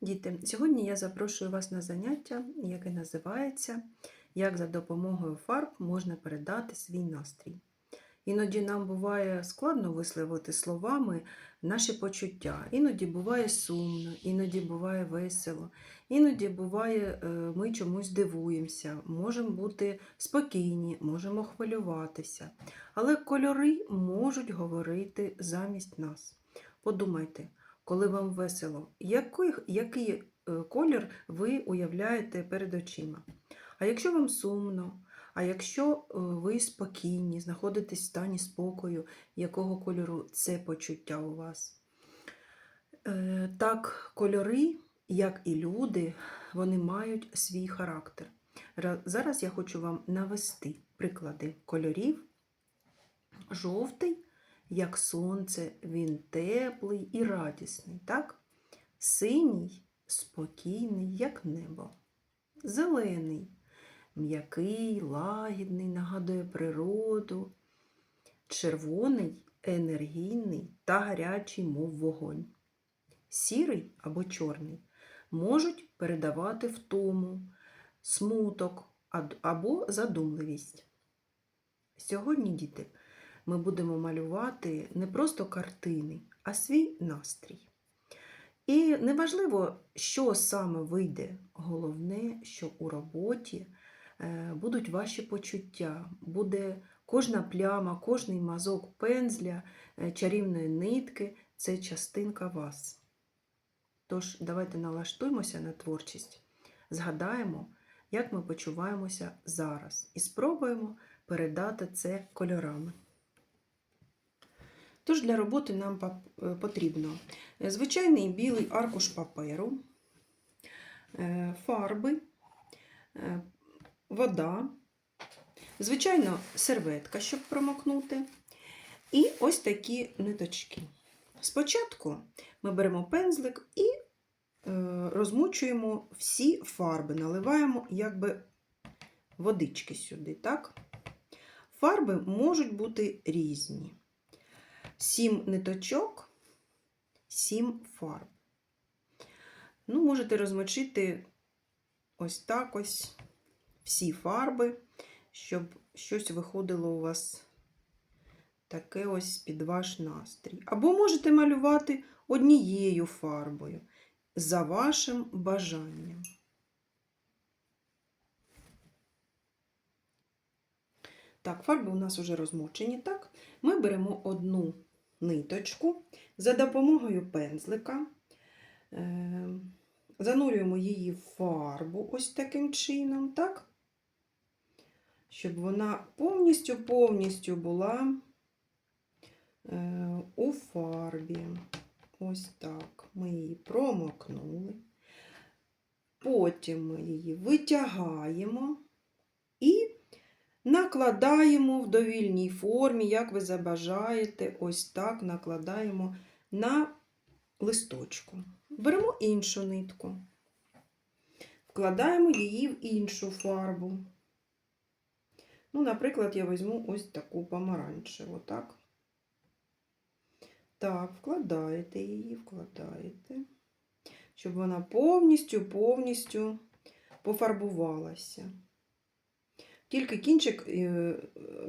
Діти, сьогодні я запрошую вас на заняття, яке називається Як за допомогою фарб можна передати свій настрій. Іноді нам буває складно висловити словами наші почуття. Іноді буває сумно, іноді буває весело, іноді буває, е, ми чомусь дивуємося, можемо бути спокійні, можемо хвилюватися. Але кольори можуть говорити замість нас. Подумайте, коли вам весело, який, який е, колір ви уявляєте перед очима? А якщо вам сумно, а якщо е, ви спокійні, знаходитесь в стані спокою, якого кольору це почуття у вас? Е, Так, кольори, як і люди, вони мають свій характер. Зараз я хочу вам навести приклади кольорів. Жовтий, як сонце, він теплий і радісний, так? Синій, спокійний, як небо. Зелений, м'який, лагідний, нагадує природу. Червоний, енергійний та гарячий, мов вогонь. Сірий або чорний можуть передавати втому, смуток або задумливість. Сьогодні, діти, ми будемо малювати не просто картини, а свій настрій. І неважливо, що саме вийде, головне, що у роботі е, будуть ваші почуття, буде кожна пляма, кожний мазок пензля, е, чарівної нитки це частинка вас. Тож, давайте налаштуємося на творчість, згадаємо, як ми почуваємося зараз, і спробуємо передати це кольорами. Тож для роботи нам е, потрібно е, звичайний білий аркуш паперу, е, фарби, вода, звичайно, серветка, щоб промокнути, і ось такі ниточки. Спочатку ми беремо пензлик і розмочуємо всі фарби, наливаємо якби водички сюди. так? Фарби можуть бути різні. Сім ниточок, сім фарб. Ну, можете розмочити ось так ось всі фарби, щоб щось виходило у вас таке ось під ваш настрій. Або можете малювати однією фарбою за вашим бажанням. Так, фарби у нас вже розмочені. Так, ми беремо одну ниточку за допомогою пензлика, е, занурюємо її в фарбу ось таким чином, так? Щоб вона повністю-повністю була е, у фарбі. Ось так. Ми її промокнули. Потім ми її витягаємо і накладаємо в довільній формі, як ви забажаєте, ось так накладаємо на листочку. Беремо іншу нитку, вкладаємо її в іншу фарбу. Ну, наприклад, я візьму ось таку помаранчеву, так? Так, вкладаєте її, вкладаєте, щоб вона повністю-повністю пофарбувалася. Тільки кінчик е,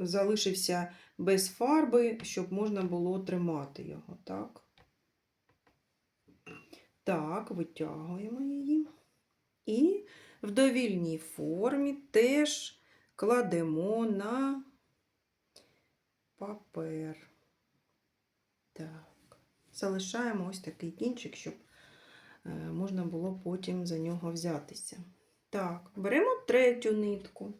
залишився без фарби, щоб можна було тримати його, так? Так, витягуємо її. І в довільній формі теж кладемо на папер. Так, залишаємо ось такий кінчик, щоб е, можна було потім за нього взятися. Так, беремо третю нитку.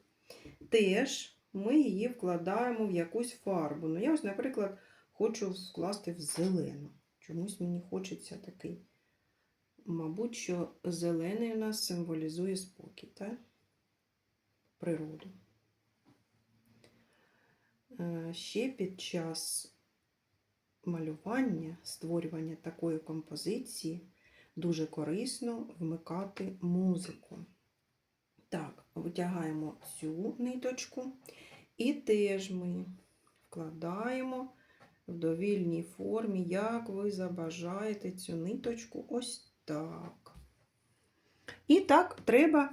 Теж ми її вкладаємо в якусь фарбу. Ну, я ось, наприклад, хочу вкласти в зелену. Чомусь мені хочеться такий. Мабуть, що зелений у нас символізує спокій, так? природу. Е, Ще під час малювання, створювання такої композиції дуже корисно вмикати музику. Так, витягаємо цю ниточку і теж ми вкладаємо в довільній формі, як ви забажаєте цю ниточку ось так. І так треба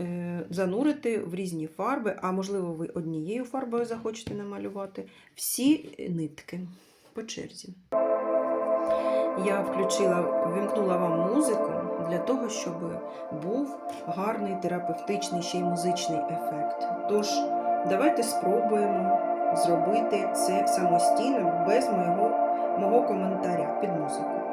е, занурити в різні фарби, а можливо, ви однією фарбою захочете намалювати всі нитки по черзі. Я включила, вимкнула вам музику для того, щоб був гарний терапевтичний ще й музичний ефект. Тож, давайте спробуємо зробити це самостійно без мого, мого коментаря під музику.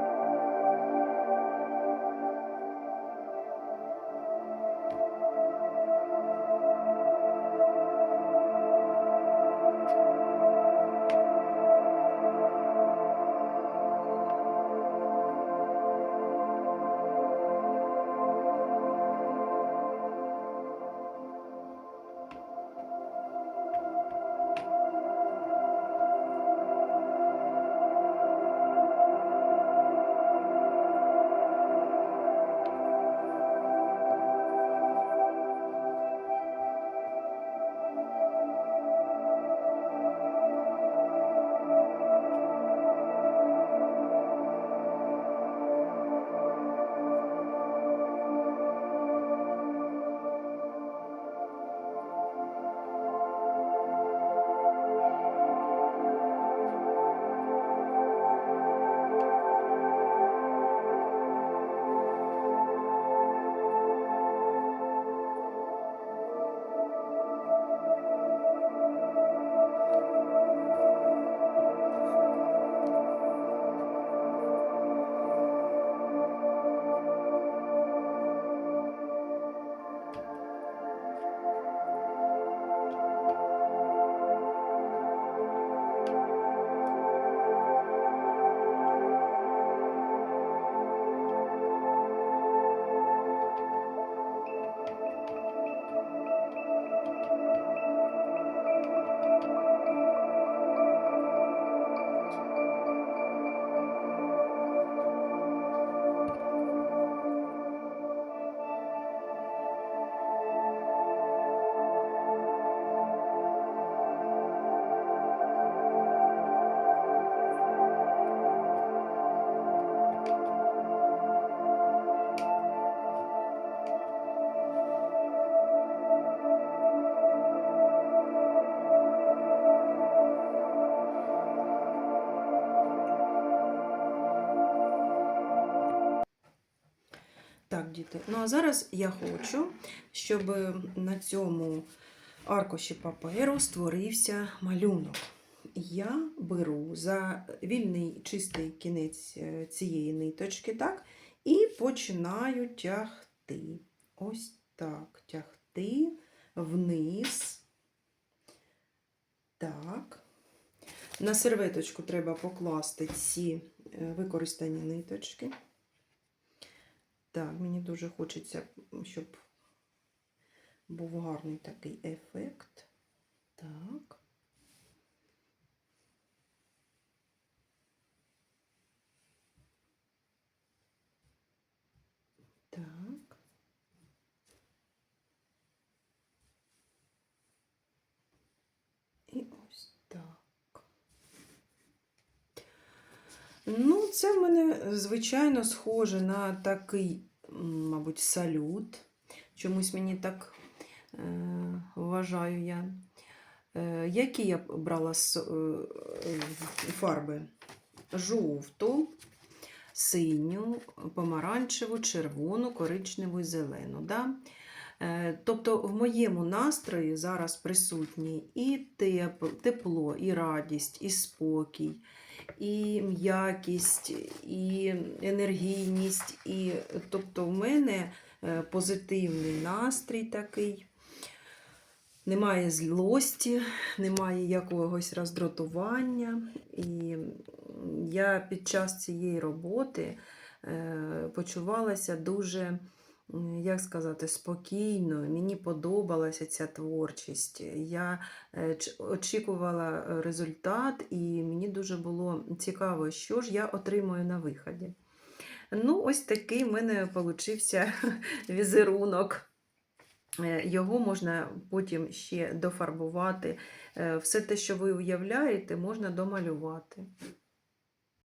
Так, діти. Ну а зараз я хочу, щоб на цьому аркуші паперу створився малюнок. Я беру за вільний чистий кінець е, цієї ниточки, так, і починаю тягти. Ось так, тягти вниз. Так. На серветочку треба покласти ці е, використані ниточки. Так, мені дуже хочеться, щоб був гарний такий ефект. Так. І ось так. Ну, це в мене, звичайно, схоже на такий, мабуть, салют. Чомусь мені так е, вважаю я. Е, які я брала е, фарби? Жовту, синю, помаранчеву, червону, коричневу і зелену. Да? Е, Тобто в моєму настрої зараз присутні і тепло, і радість, і спокій, і м'якість, і енергійність. І, тобто в мене е, позитивний настрій такий. Немає злості, немає якогось роздратування. І я під час цієї роботи е, почувалася дуже, як сказати, спокійно. Мені подобалася ця творчість. Я е, очікувала е, результат, і мені дуже було цікаво, що ж я отримую на виході. Ну, ось такий в мене получився візерунок. Е, Його можна потім ще дофарбувати. Все те, що ви уявляєте, можна домалювати.